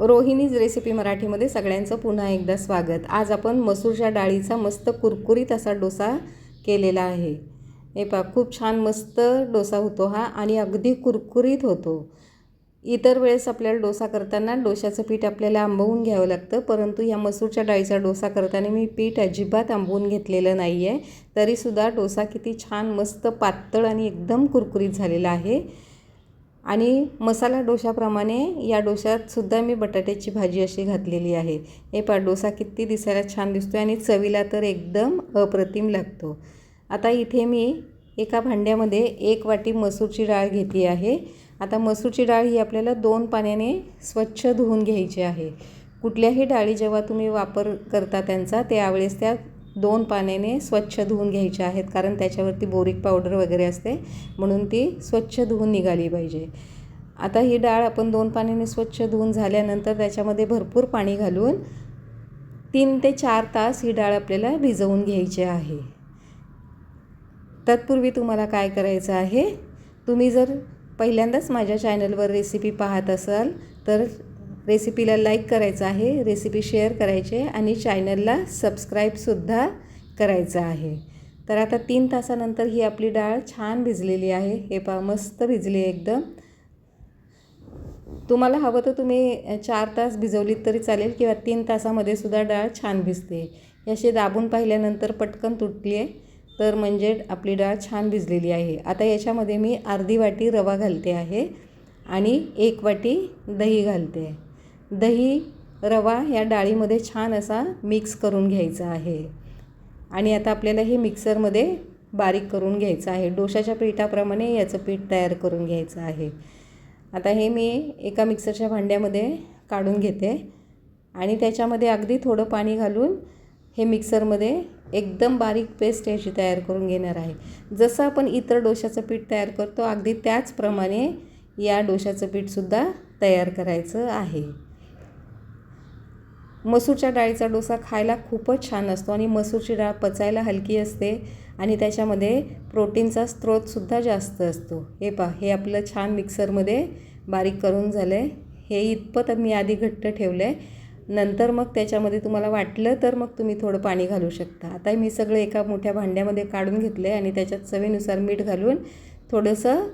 Rohini's recipe मराठीमध्ये सगळ्यांचं पुन्हा एकदा स्वागत. आज आपण मसूरच्या डाळीचा मस्त कुरकुरीत असा डोसा केलेला आहे. हे पा खूप छान मस्त डोसा होतो हा आणि अगदी कुरकुरीत होतो. इतर वेळेस आपल्याला डोसा करताना डोशाचं पीठ आपल्याला आंबवून घ्यावं लागतं परंतु या मसूरच्या डाळीचा डोसा करताना मी पीठ अजिबात आंबवून घेतलेलं नाही आहे तरीसुद्धा डोसा किती छान मस्त पातळ आणि एकदम कुरकुरीत झालेला आहे. आणि मसाला डोशाप्रमाणे या डोशातसुद्धा मी बटाट्याची भाजी अशी घातलेली आहे. हे पा डोसा किती दिसायला छान दिसतो आणि चवीला तर एकदम अप्रतिम लागतो. आता इथे मी एका भांड्यामध्ये एक वाटी मसूरची डाळ घेतली आहे. आता मसूरची डाळ ही आपल्याला दोन पाण्याने स्वच्छ धुवून घ्यायची आहे. कुठल्याही डाळी जेव्हा तुम्ही वापर करता त्यांचा त्यावेळेस त्या दोन पाण्याने स्वच्छ धुवून घ्यायचे आहेत कारण त्याच्यावरती बोरिक पावडर वगैरे असते म्हणून ती स्वच्छ धुवून निघाली पाहिजे. आता ही डाळ आपण दोन पाण्याने स्वच्छ धुवून झाल्यानंतर त्याच्यामध्ये भरपूर पाणी घालून तीन ते चार तास ही डाळ आपल्याला भिजवून घ्यायची आहे. तत्पूर्वी तुम्हाला काय करायचं आहे? तुम्ही जर पहिल्यांदाच माझ्या चॅनलवर रेसिपी पाहत असाल तर रेसिपीला लाईक करायचं आहे रेसिपी शेअर करायची आहे आणि चॅनलला सबस्क्राईबसुद्धा करायचं आहे. तर आता तीन तासानंतर ही आपली डाळ छान भिजलेली आहे. हे पा मस्त भिजली एकदम. तुम्हाला हवं तर तुम्ही चार तास भिजवलीत तरी चालेल किंवा तीन तासामध्ये सुद्धा डाळ छान भिजते. अशी दाबून पाहिल्यानंतर पटकन तुटली आहे. तर म्हणजे आपली डाळ छान भिजलेली आहे. आता याच्यामध्ये मी अर्धी वाटी रवा घालते आहे आणि एक वाटी दही घालते आहे. दही रवा या डाळीमध्ये छान असा मिक्स करून घ्यायचा आहे. आणि आता आपल्याला हे मिक्सरमध्ये बारीक करून घ्यायचं आहे. डोशाच्या पिठाप्रमाणे याचं पीठ तयार करून घ्यायचं आहे. आता हे मी एका मिक्सरच्या भांड्यामध्ये काढून घेते. आणि त्याच्यामध्ये अगदी थोडं पाणी घालून हे मिक्सरमध्ये एकदम बारीक पेस्ट याची तयार करून घेणार आहे. जसं आपण इतर डोशाचं पीठ तयार करतो अगदी त्याचप्रमाणे या डोशाचं पीठसुद्धा तयार करायचं आहे. मसूरच्या डाळीचा डोसा खायला खूपच छान असतो आणि मसूरची डाळ पचायला हलकी असते आणि त्याच्यामध्ये प्रोटीनचा स्रोतसुद्धा जास्त असतो. हे पा हे आपलं छान मिक्सरमध्ये बारीक करून झालं आहे हे इतपत मी आधी घट्ट ठेवलं आहे नंतर मग त्याच्यामध्ये तुम्हाला वाटलं तर मग तुम्ही थोडं पाणी घालू शकता. आता मी सगळं एका मोठ्या भांड्यामध्ये काढून घेतलं आहे आणि त्याच्यात चवीनुसार मीठ घालून थोडंसं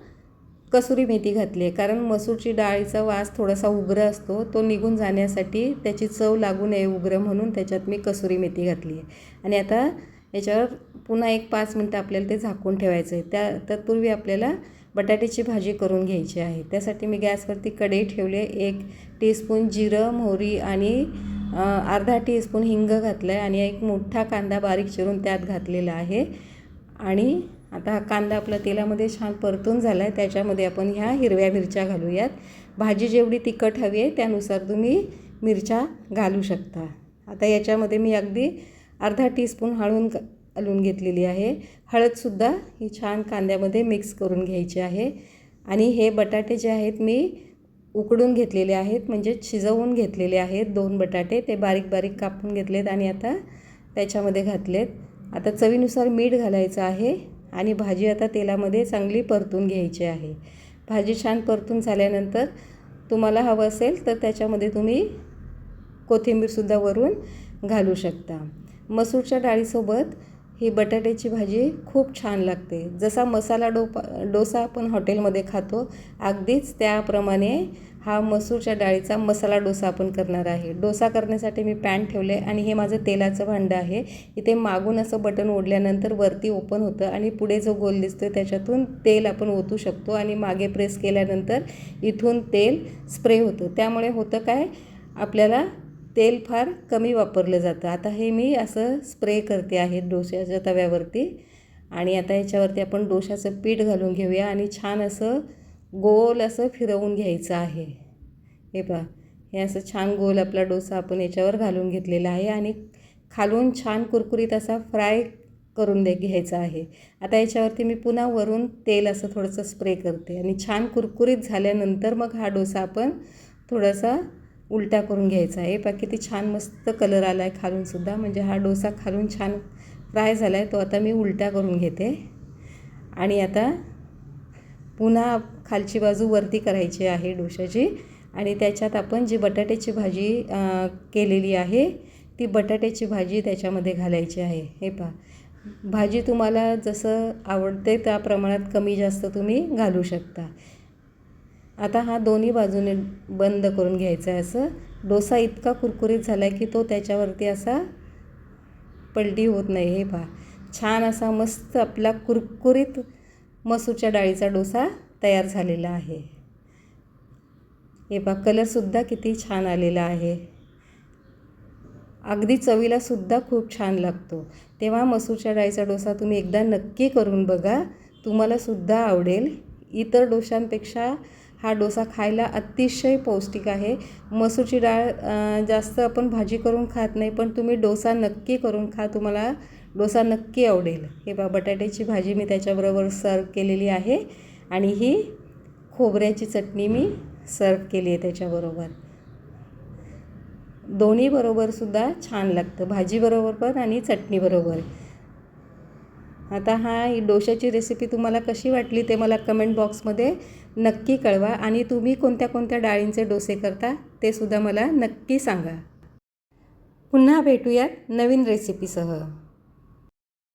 कसुरी मेथी घातली आहे. कारण मसूरची डाळीचा वास थोडासा उग्र असतो. तो निघून जाण्यासाठी त्याची चव लागू नये उग्र म्हणून त्याच्यात मी कसुरी मेथी घातली आहे. आणि आता याच्यावर पुन्हा एक पाच मिनटं आपल्याला ते झाकून ठेवायचं आहे. त्या तत्पूर्वी आपल्याला बटाट्याची भाजी करून घ्यायची आहे. त्यासाठी मी गॅसवरती कढई ठेवले एक टीस्पून जिरं मोहरी आणि अर्धा टीस्पून हिंग घातलं आहे. आणि एक मोठा कांदा बारीक चिरून त्यात घातलेला आहे. आणि आता हा कांदा आपला तेलामध्ये छान परतून झाला आहे त्याच्यामध्ये आपण ह्या हिरव्या मिरच्या घालूयात. भाजी जेवढी तिखट हवी आहे त्यानुसार तुम्ही मिरच्या घालू शकता. आता याच्यामध्ये मी अगदी अर्धा टीस्पून हळून घालून घेतलेली आहे. हळदसुद्धा ही छान कांद्यामध्ये मिक्स करून घ्यायची आहे. आणि हे बटाटे जे आहेत मी उकडून घेतलेले आहेत म्हणजे शिजवून घेतलेले आहेत. दोन बटाटे ते बारीक बारीक कापून घेतलेत आणि आता त्याच्यामध्ये घातलेत. आता चवीनुसार मीठ घालायचं आहे. आणि भाजी आता तेलामध्ये चांगली परतून घ्यायची आहे. भाजी छान परतून झाल्यानंतर तुम्हाला हवं असेल तर त्याच्यामध्ये तुम्ही कोथिंबीरसुद्धा वरून घालू शकता. मसूरच्या डाळीसोबत ही बटाट्याची भाजी खूप छान लागते. जसा मसाला डोपा डोसा आपण हॉटेलमध्ये खातो अगदीच त्याप्रमाणे हा मसूरच्या डाळीचा मसाला डोसा आपण करणार आहे. डोसा करण्यासाठी मी पॅन ठेवले आणि हे माझं तेलाचं भांडं आहे. इथे मागून असं बटन ओढल्यानंतर वरती ओपन होतं आणि पुढे जो गोल दिसतो त्याच्यातून तेल आपण ओतू शकतो आणि मागे प्रेस केल्यानंतर इथून तेल स्प्रे होतं. त्यामुळे होतं काय? आपल्याला तेल फार कमी वापरलं जातं. आता हे मी असं स्प्रे करते आहे डोश्याच्या तव्यावरती. आणि आता याच्यावरती आपण डोशाचं पीठ घालून घेऊया आणि छान असं गोल असं फिरवून घ्यायचं आहे. हे पहा हे असं छान गोल आपला डोसा आपण याच्यावर घालून घेतलेला आहे आणि खालून छान कुरकुरीत असा फ्राय करून दे घ्यायचा आहे. आता याच्यावरती मी पुन्हा वरून तेल असं थोडंसं स्प्रे करते आणि छान कुरकुरीत झाल्यानंतर मग हा डोसा आपण थोडासा उलटा करून घ्यायचा आहे. पा किती छान मस्त कलर आला आहे खालूनसुद्धा म्हणजे हा डोसा खालून छान फ्राय झाला आहे तो आता मी उलटा करून घेते. आणि आता पुन्हा खालची बाजू वरती करायची आहे डोशाची आणि त्याच्यात आपण जी बटाट्याची भाजी केलेली आहे ती बटाट्याची भाजी त्याच्यामध्ये घालायची आहे. हे पहा. भाजी तुम्हाला जसं आवडते त्या प्रमाणात कमी जास्त तुम्ही घालू शकता. आता हा दोन्ही बाजूने बंद करून घ्यायचा आहे असं. डोसा इतका कुरकुरीत झाला आहे की तो त्याच्यावरती असा पलटी होत नाही. हे पहा. छान असा मस्त आपला कुरकुरीत मसूरच्या डाळीचा डोसा तयार झालेला आहे. हे बा कलरसुद्धा किती छान आलेला आहे. अगदी चवीलासुद्धा खूप छान लागतो. तेव्हा मसूरच्या डाळीचा डोसा तुम्ही एकदा नक्की करून बघा. तुम्हालासुद्धा आवडेल. इतर डोशांपेक्षा हा डोसा खायला अतिशय पौष्टिक आहे. मसूरची डाळ जास्त आपण भाजी करून खात नाही पण तुम्ही डोसा नक्की करून खा. तुम्हाला डोसा नक्की आवडेल. हे बा बटाट्याची भाजी मी त्याच्याबरोबर सर्व केलेली आहे. आणि ही खोबऱ्याची चटणी मी सर्व केली आहे त्याच्याबरोबर. दोन्ही बरोबरसुद्धा छान लागतं भाजीबरोबर पण आणि चटणीबरोबर आता हा ही डोशाची रेसिपी तुम्हाला कशी वाटली ते मला कमेंट बॉक्समध्ये नक्की कळवा आणि तुम्ही कोणत्या कोणत्या डाळींचे डोसे करता ते सुद्धा मला नक्की सांगा. पुन्हा भेटूयात नवीन रेसिपीसह